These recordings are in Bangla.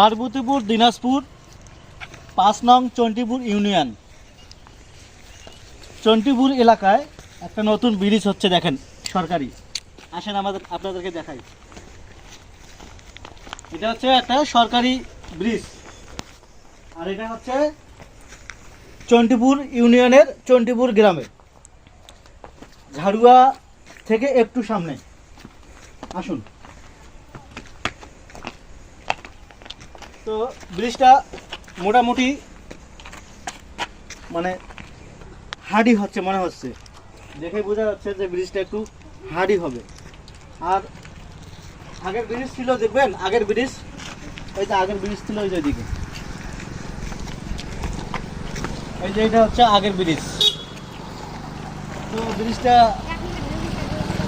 পার্বতীপুর, দিনাজপুর, পাঁচ নং চন্টিপুর ইউনিয়ন। চন্টিপুর এলাকায় একটা নতুন ব্রিজ হচ্ছে দেখেন, সরকারি। আসেন আমাদের, আপনাদেরকে দেখাই। এটা হচ্ছে একটা সরকারি ব্রিজ। আর এটা হচ্ছে চন্টিপুর ইউনিয়নের চন্টিপুর গ্রামে। ঝাড়ুয়া থেকে একটু সামনে। আসুন। তো ব্রিজটা মোটামুটি মানে হার্ডি হচ্ছে মনে হচ্ছে। দেখে বোঝা যাচ্ছে যে ব্রিজটা একটু হার্ডি হবে। আর আগের ব্রিজ ছিল, দেখবেন? আগের ব্রিজ, এই যে আগের ব্রিজ ছিল ওই ওইদিকে এই যে এটা হচ্ছে আগের ব্রিজ। তো ব্রিজটা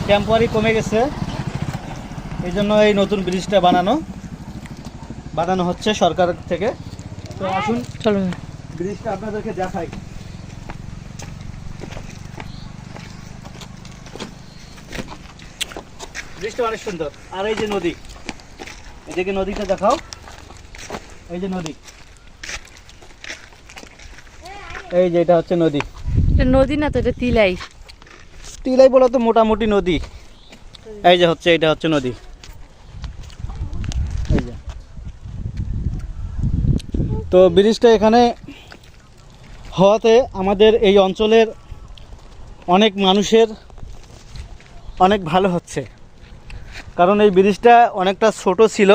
টেম্পোয়ারি কমে গেছে। এই জন্য এই নতুন ব্রিজটা বানানো। বানানো হচ্ছে সরকার থেকে। তো আসুন চলো। ব্রিজটা আপনাদেরকে দেখাই। ব্রিজটা অনেক সুন্দর। আর এই যে নদী এদিকে নদীটা দেখাও। এই যে নদী। এই যে এটা হচ্ছে নদী। নদী না তো এটা তিলাই। তিলাই বলা তো মোটামুটি নদী। এই যে হচ্ছে এটা হচ্ছে নদী এই যে তো ব্রিজটা এখানে হওয়াতে আমাদের এই অঞ্চলের অনেক মানুষের অনেক ভালো হচ্ছে। কারণ এই ব্রিজটা অনেকটা ছোট ছিল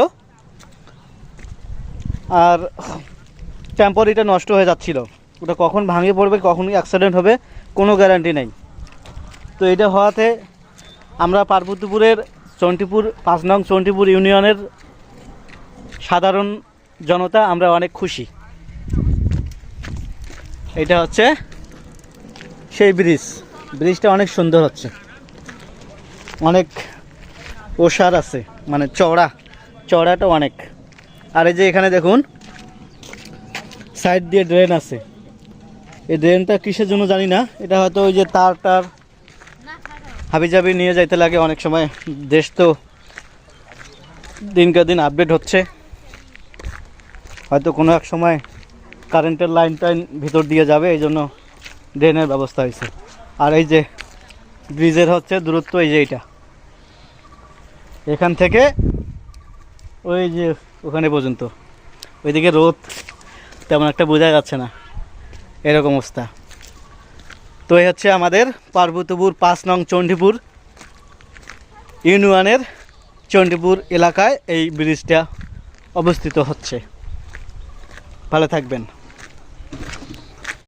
আর টেম্পোরিটা নষ্ট হয়ে যাচ্ছিল। ওটা কখন ভাঙে পড়বে, কখন অ্যাক্সিডেন্ট হবে, কোনো গ্যারান্টি নেই। তো এটা হওয়াতে আমরা পার্বতীপুরের চন্টিপুর পাঁচ নং চন্টিপুর ইউনিয়নের সাধারণ জনতা, আমরা অনেক খুশি। এটা হচ্ছে সেই ব্রিজ। ব্রিজটা অনেক সুন্দর হচ্ছে। অনেক ওষার আছে মানে চওড়া। চওড়াটা অনেক। আর এই যে এখানে দেখুন, সাইড দিয়ে ড্রেন আছে। এই ড্রেনটা কিসের জন্য জানি না, এটা হয়তো ওই যে তার টার হাবিজাবি নিয়ে যাইতে লাগে। অনেক সময় দেশ তো দিনকে দিন আপডেট হচ্ছে। হয়তো কোনো এক সময় কারেন্টের লাইন টাইন ভিতর দিয়ে যাবে, এই জন্য ড্রেনের ব্যবস্থা হয়েছে। আর এই যে ব্রিজের হচ্ছে দূরত্ব, এই যে এইটা। এখান থেকে ওই যে ওখানে পর্যন্ত। ওইদিকে রোদ তেমন একটা বোঝা যাচ্ছে না, এরকম অবস্থা। তো এই হচ্ছে আমাদের পার্বতীপুর পাঁচ নং চণ্ডীপুর ইউনিয়নের চণ্ডীপুর এলাকায় এই ব্রিজটা অবস্থিত হচ্ছে। ভালো থাকবেন।